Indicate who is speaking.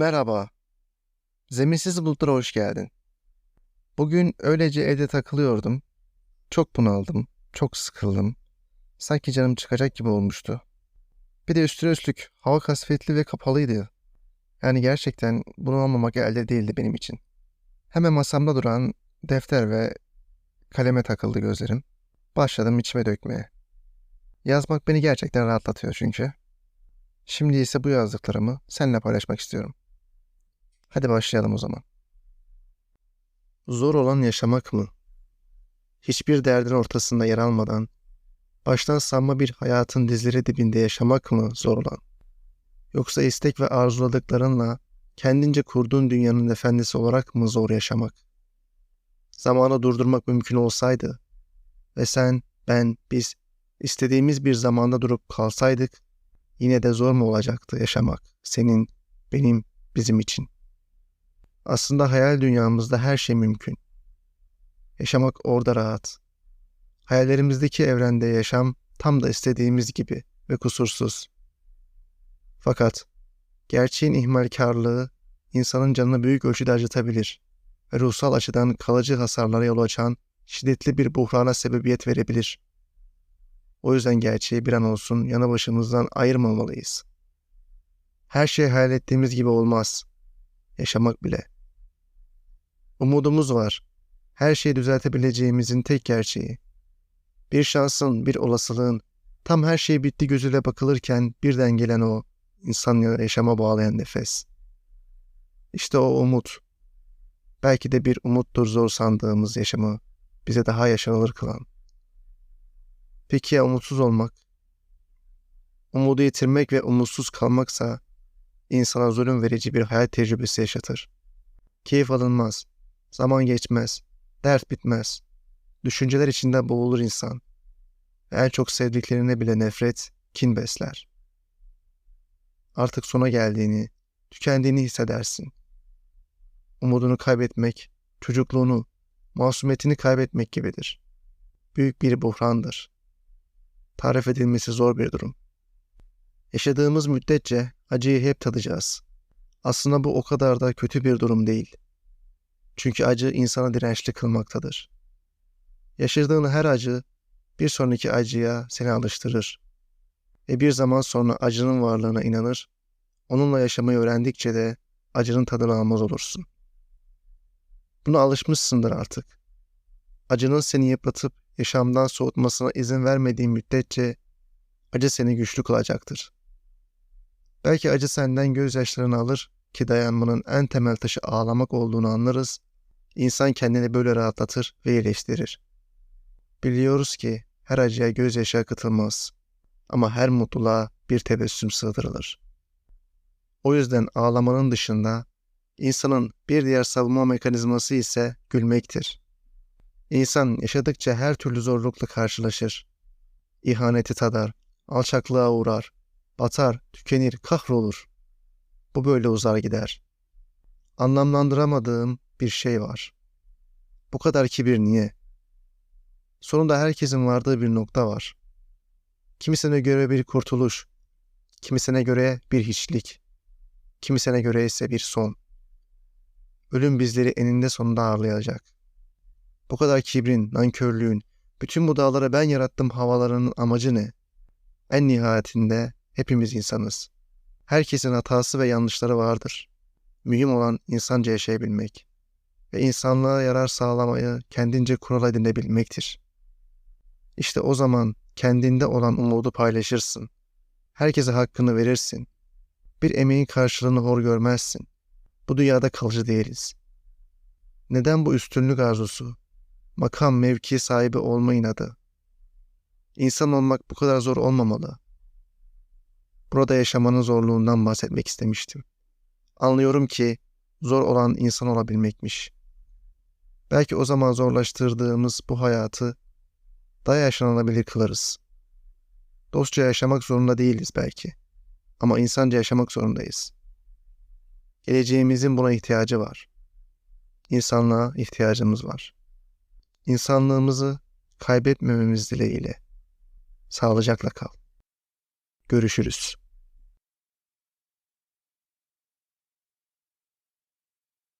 Speaker 1: Merhaba. Zeminsiz bulutlara hoş geldin. Bugün öylece evde takılıyordum. Çok bunaldım, çok sıkıldım. Sanki canım çıkacak gibi olmuştu. Bir de üstüne üstlük hava kasvetli ve kapalıydı. Yani gerçekten bunu almamak elde değildi benim için. Hemen masamda duran defter ve kaleme takıldı gözlerim. Başladım içime dökmeye. Yazmak beni gerçekten rahatlatıyor çünkü. Şimdi ise bu yazdıklarımı seninle paylaşmak istiyorum. Hadi başlayalım o zaman. Zor olan yaşamak mı? Hiçbir derdin ortasında yer almadan, baştan sanma bir hayatın dizleri dibinde yaşamak mı zor olan? Yoksa istek ve arzuladıklarınla kendince kurduğun dünyanın efendisi olarak mı zor yaşamak? Zamanı durdurmak mümkün olsaydı ve sen, ben, biz istediğimiz bir zamanda durup kalsaydık, yine de zor mu olacaktı yaşamak senin, benim, bizim için? Aslında hayal dünyamızda her şey mümkün. Yaşamak orada rahat. Hayallerimizdeki evrende yaşam tam da istediğimiz gibi ve kusursuz. Fakat gerçeğin ihmalkarlığı insanın canını büyük ölçüde acıtabilir ve ruhsal açıdan kalıcı hasarlara yol açan şiddetli bir buhrana sebebiyet verebilir. O yüzden gerçeği bir an olsun yanı başımızdan ayırmamalıyız. Her şey hayal ettiğimiz gibi olmaz. Yaşamak bile. Umudumuz var. Her şeyi düzeltebileceğimizin tek gerçeği. Bir şansın, bir olasılığın, tam her şey bitti gözüyle bakılırken birden gelen o insanları yaşama bağlayan nefes. İşte o umut. Belki de bir umuttur zor sandığımız yaşamı bize daha yaşanılır kılan. Peki ya umutsuz olmak? Umudu yitirmek ve umutsuz kalmaksa insana zulüm verici bir hayat tecrübesi yaşatır. Keyif alınmaz, zaman geçmez, dert bitmez. Düşünceler içinde boğulur insan. En çok sevdiklerine bile nefret, kin besler. Artık sona geldiğini, tükendiğini hissedersin. Umudunu kaybetmek, çocukluğunu, masumiyetini kaybetmek gibidir. Büyük bir buhrandır. Tarif edilmesi zor bir durum. Yaşadığımız müddetçe acıyı hep tadacağız. Aslında bu o kadar da kötü bir durum değil. Çünkü acı insana dirençli kılmaktadır. Yaşadığın her acı bir sonraki acıya seni alıştırır. Ve bir zaman sonra acının varlığına inanır, onunla yaşamayı öğrendikçe de acının tadını almaz olursun. Buna alışmışsındır artık. Acının seni yıpratıp yaşamdan soğutmasına izin vermediğin müddetçe acı seni güçlü kılacaktır. Belki acı senden gözyaşlarını alır ki dayanmanın en temel taşı ağlamak olduğunu anlarız. İnsan kendini böyle rahatlatır ve iyileştirir. Biliyoruz ki her acıya gözyaşı akıtılmaz ama her mutluluğa bir tebessüm sığdırılır. O yüzden ağlamanın dışında insanın bir diğer savunma mekanizması ise gülmektir. İnsan yaşadıkça her türlü zorlukla karşılaşır. İhaneti tadar, alçaklığa uğrar, batar, tükenir, kahrolur. Bu böyle uzar gider. Anlamlandıramadığım bir şey var. Bu kadar kibir niye? Sonunda herkesin vardığı bir nokta var. Kimisine göre bir kurtuluş, kimisine göre bir hiçlik, kimisine göre ise bir son. Ölüm bizleri eninde sonunda ağırlayacak. Bu kadar kibrin, nankörlüğün, bütün bu dağlara ben yarattım havalarının amacı ne? En nihayetinde hepimiz insanız. Herkesin hatası ve yanlışları vardır. Mühim olan insanca yaşayabilmek ve insanlığa yarar sağlamayı kendince kural edinebilmektir. İşte o zaman kendinde olan umudu paylaşırsın. Herkese hakkını verirsin. Bir emeğin karşılığını hor görmezsin. Bu dünyada kalıcı değiliz. Neden bu üstünlük arzusu? Makam mevki sahibi olma inadı. İnsan olmak bu kadar zor olmamalı. Burada yaşamanın zorluğundan bahsetmek istemiştim. Anlıyorum ki zor olan insan olabilmekmiş. Belki o zaman zorlaştırdığımız bu hayatı daha yaşanılabilir kılarız. Dostça yaşamak zorunda değiliz belki. Ama insanca yaşamak zorundayız. Geleceğimizin buna ihtiyacı var. İnsanlığa ihtiyacımız var. İnsanlığımızı kaybetmememiz dileğiyle. Sağlıcakla kal. Görüşürüz.